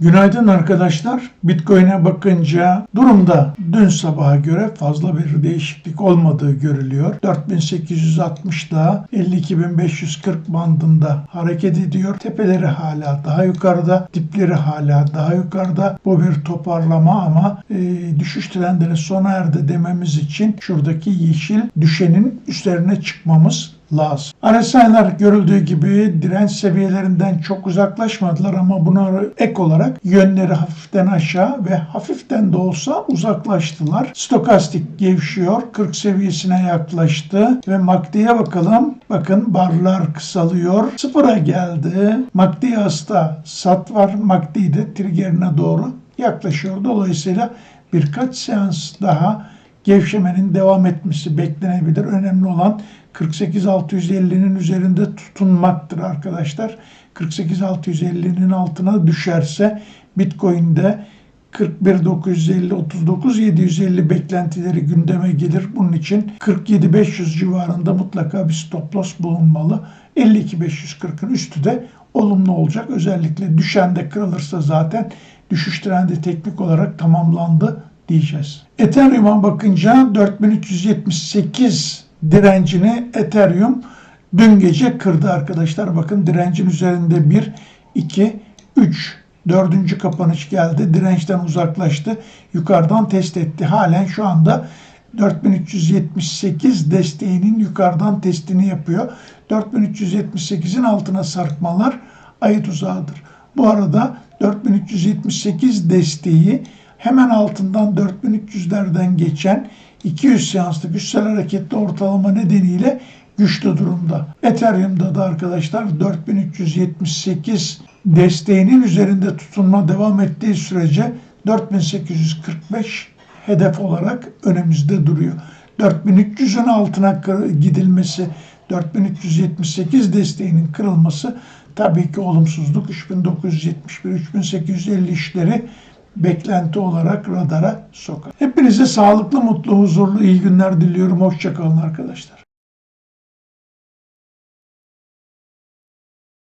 Günaydın arkadaşlar. Bitcoin'e bakınca durumda dün sabaha göre fazla bir değişiklik olmadığı görülüyor. 4860 ile 52540 bandında hareket ediyor. Tepeleri hala daha yukarıda, dipleri hala daha yukarıda. Bu bir toparlama ama e, düşüş trendinin sona erdi dememiz için şuradaki yeşil düşenin üstlerine çıkmamız lazım. RSI'lar görüldüğü gibi direnç seviyelerinden çok uzaklaşmadılar ama buna ek olarak yönleri hafiften aşağı ve hafiften de olsa uzaklaştılar. Stokastik gevşiyor. 40 seviyesine yaklaştı ve MACD'ye bakalım. Bakın barlar kısalıyor. Sıfıra geldi. MACD hasta sat var. MACD de triggerine doğru yaklaşıyor. Dolayısıyla birkaç seans daha gevşemenin devam etmesi beklenebilir. Önemli olan 48-650'nin üzerinde tutunmaktır arkadaşlar. 48-650'nin altına düşerse Bitcoin'de 41.950-39.750 beklentileri gündeme gelir. Bunun için 47.500 civarında mutlaka bir stop loss bulunmalı. 52.540'ın üstü de olumlu olacak. Özellikle düşende kırılırsa zaten düşüş trendi teknik olarak tamamlandı diyeceğiz. Ethereum'a bakınca 4378 direncini Ethereum dün gece kırdı arkadaşlar. Bakın direncin üzerinde 1, 2, 3, dördüncü kapanış geldi. Dirençten uzaklaştı. Yukarıdan test etti. Halen şu anda 4378 desteğinin yukarıdan testini yapıyor. 4378'in altına sarkmalar ayı tuzağıdır. Bu arada 4378 desteği hemen altından 4300'lerden geçen 200 seanslık üstel hareketli ortalama nedeniyle güçlü durumda. Ethereum'da da arkadaşlar 4378 desteğinin üzerinde tutunma devam ettiği sürece 4845 hedef olarak önümüzde duruyor. 4300'ün altına gidilmesi, 4378 desteğinin kırılması tabii ki olumsuzluk. 3971-3850 işleri beklenti olarak radara sokar. Hepinize sağlıklı, mutlu, huzurlu, iyi günler diliyorum. Hoşçakalın arkadaşlar.